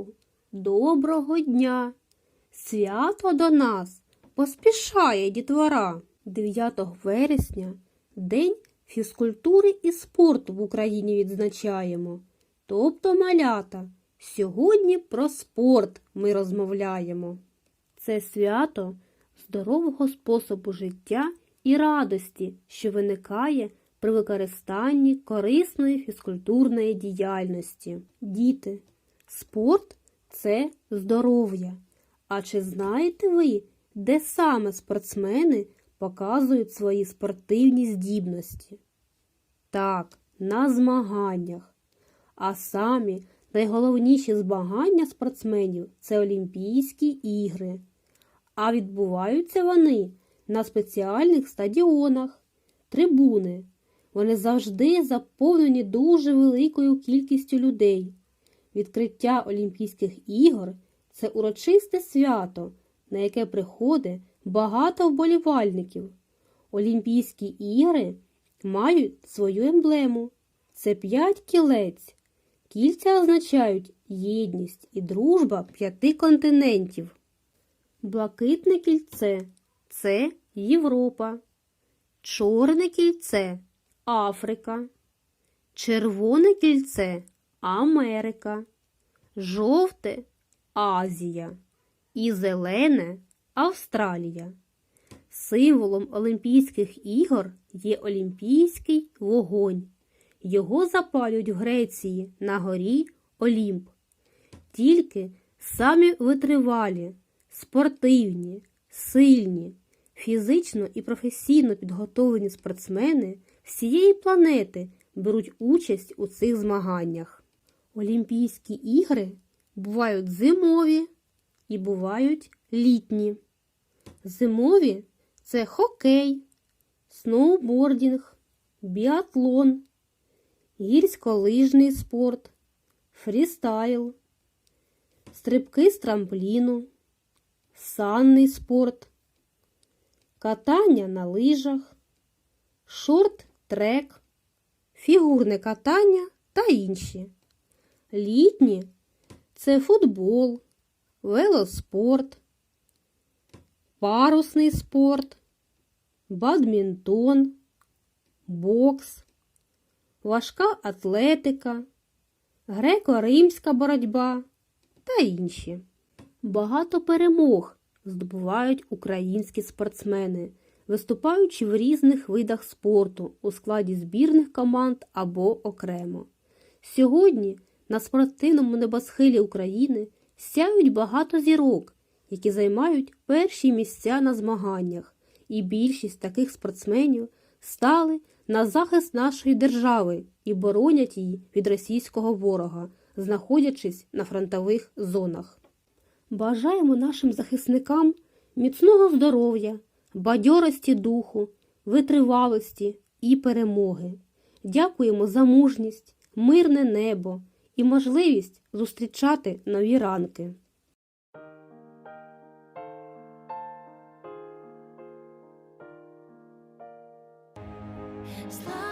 Ранку, доброго дня. Свято до нас поспішає дітвора. 9 вересня День фізкультури і спорту в Україні відзначаємо. Тобто малята. Сьогодні про спорт ми розмовляємо. Це свято здорового способу життя і радості, що виникає при використанні корисної фізкультурної діяльності. Діти, спорт це здоров'я. А чи знаєте ви, де саме спортсмени показують свої спортивні здібності? Так, на змаганнях. А самі найголовніші змагання спортсменів це Олімпійські ігри. А відбуваються вони на спеціальних стадіонах, трибуни. Вони завжди заповнені дуже великою кількістю людей. Відкриття Олімпійських ігор це урочисте свято, на яке приходить багато вболівальників. Олімпійські ігри мають свою емблему. Це п'ять кілець. Кільця означають єдність і дружба п'яти континентів. Блакитне кільце це Європа. Чорне кільце Африка. Червоне кільце Америка. Жовте Азія. І зелене Австралія. Символом Олімпійських ігор є Олімпійський вогонь. Його запалюють в Греції на горі Олімп. Тільки самі витривалі, спортивні, сильні, фізично і професійно підготовлені спортсмени всієї планети беруть участь у цих змаганнях. Олімпійські ігри бувають зимові і бувають літні. Зимові це хокей, сноубордінг, біатлон, гірськолижний спорт, фрістайл, стрибки з трампліну, санний спорт, катання на лижах, шорт-трек, фігурне катання та інші. Літні це футбол, велоспорт, парусний спорт, бадмінтон, бокс, важка атлетика, греко-римська боротьба та інші. Багато перемог здобувають українські спортсмени, виступаючи в різних видах спорту у складі збірних команд або окремо. Сьогодні на спортивному небосхилі України сяють багато зірок, які займають перші місця на змаганнях, і більшість таких спортсменів стали на захист нашої держави і боронять її від російського ворога, знаходячись на фронтових зонах. Бажаємо нашим захисникам міцного здоров'я, бадьорості духу, витривалості і перемоги. Дякуємо за мужність, мирне небо і можливість зустрічати нові ранки. Slow.